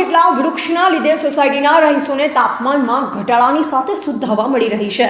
જેટલા વૃક્ષના લીધે સોસાયટીના રહીશોને તાપમાનમાં ઘટાડાની સાથે શુદ્ધ હવા મળી રહી છે.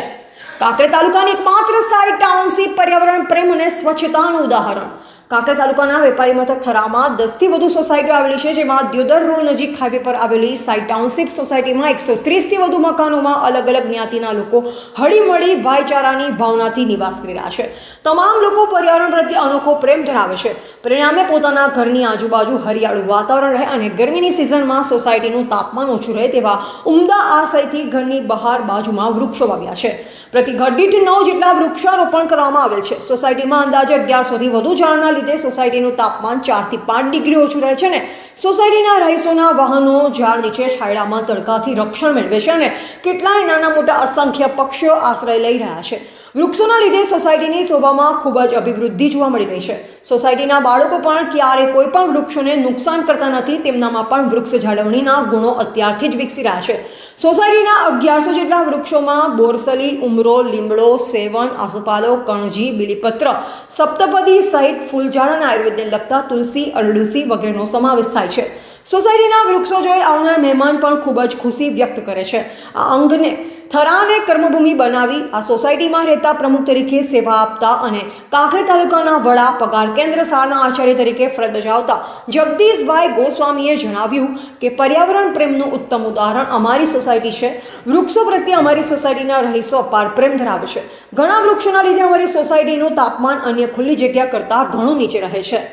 કાંકરે તાલુકાની એકમાત્ર સાઇટ ટાઉનશીપ પર્યાવરણ પ્રેમ અને સ્વચ્છતાનું ઉદાહરણ. કાંકરેજ તાલુકાના વેપારી મથક થરામાં દસથી વધુ સોસાયટીઓ આવેલી છે, જેમાં દ્યોદર રોડ નજીક હાઈવે પર આવેલી સાઇટ ટાઉનશીપ સોસાયટીમાં એકસો ત્રીસથી વધુ મકાનોમાં અલગ અલગ જ્ઞાતિના લોકો હળીમળી ભાઈચારાની ભાવનાથી નિવાસ કરી રહ્યા છે. તમામ લોકો પર્યાવરણ પ્રત્યે અનોખો પ્રેમ ધરાવે છે. પરિણામે પોતાના ઘરની આજુબાજુ હરિયાળું વાતાવરણ રહે અને ગરમીની સિઝનમાં સોસાયટીનું તાપમાન ઓછું રહે તેવા ઉમદા આશયથી ઘરની બહાર બાજુમાં વૃક્ષો વાવ્યા છે. પ્રતિ ઘર દીઠ નવ જેટલા વૃક્ષારોપણ કરવામાં આવેલ છે. સોસાયટીમાં અંદાજે અગિયારસોથી વધુ ઝાડના લીધે સોસાયટીનું તાપમાન ચારથી પાંચ ડિગ્રી ઓછું રહે છે ને સોસાયટીના રહીશોના વાહનો, ઝાડ નીચે છાયડામાં તડકાથી રક્ષણ મેળવે છે અને કેટલાય નાના મોટા અસંખ્ય પક્ષીઓ આશ્રય લઈ રહ્યા છે. વૃક્ષોના લીધે સોસાયટીની શોભામાં ખૂબ જ અભિવૃદ્ધિ જોવા મળી રહી છે. સોસાયટીના બાળકો પણ ક્યારે કોઈ પણ વૃક્ષોને નુકસાન કરતા નથી, તેમનામાં પણ વૃક્ષ જાળવણીના ગુણો અત્યારથી જ વિકસી રહ્યા છે. સોસાયટીના અગિયારસો જેટલા વૃક્ષોમાં બોરસલી, ઉમરો, લીમડો, સેવન, આસોપાલો, કણજી, બીલીપત્ર, સપ્તપદી સહિત ફૂલઝાડ આયુર્વેદને લગતા તુલસી, અરડુસી વગેરેનો સમાવેશ થાય છે. સોસાયટીના વૃક્ષો જોઈ આવનાર મહેમાન પણ ખૂબ જ ખુશી વ્યક્ત કરે છે. આ અંગને થરાને કર્મભૂમિ બનાવી આ સોસાયટીમાં રહેતા પ્રમુખ તરીકે સેવા આપતા અને કાંકરે તાલુકાના વડા પગાર કેન્દ્ર શાળાના આચાર્ય તરીકે ફરજ બજાવતા જગદીશભાઈ ગોસ્વામીએ જણાવ્યું કે પર્યાવરણ પ્રેમનું ઉત્તમ ઉદાહરણ અમારી સોસાયટી છે. વૃક્ષો પ્રત્યે અમારી સોસાયટીના રહીશો અપાર પ્રેમ ધરાવે છે. ઘણા વૃક્ષોના લીધે અમારી સોસાયટીનું તાપમાન અન્ય ખુલ્લી જગ્યા કરતાં ઘણું નીચે રહે છે.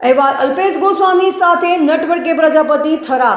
અહેવાલ અલ્પેશ ગોસ્વામી સાથે નટવર્કે પ્રજાપતિ થરા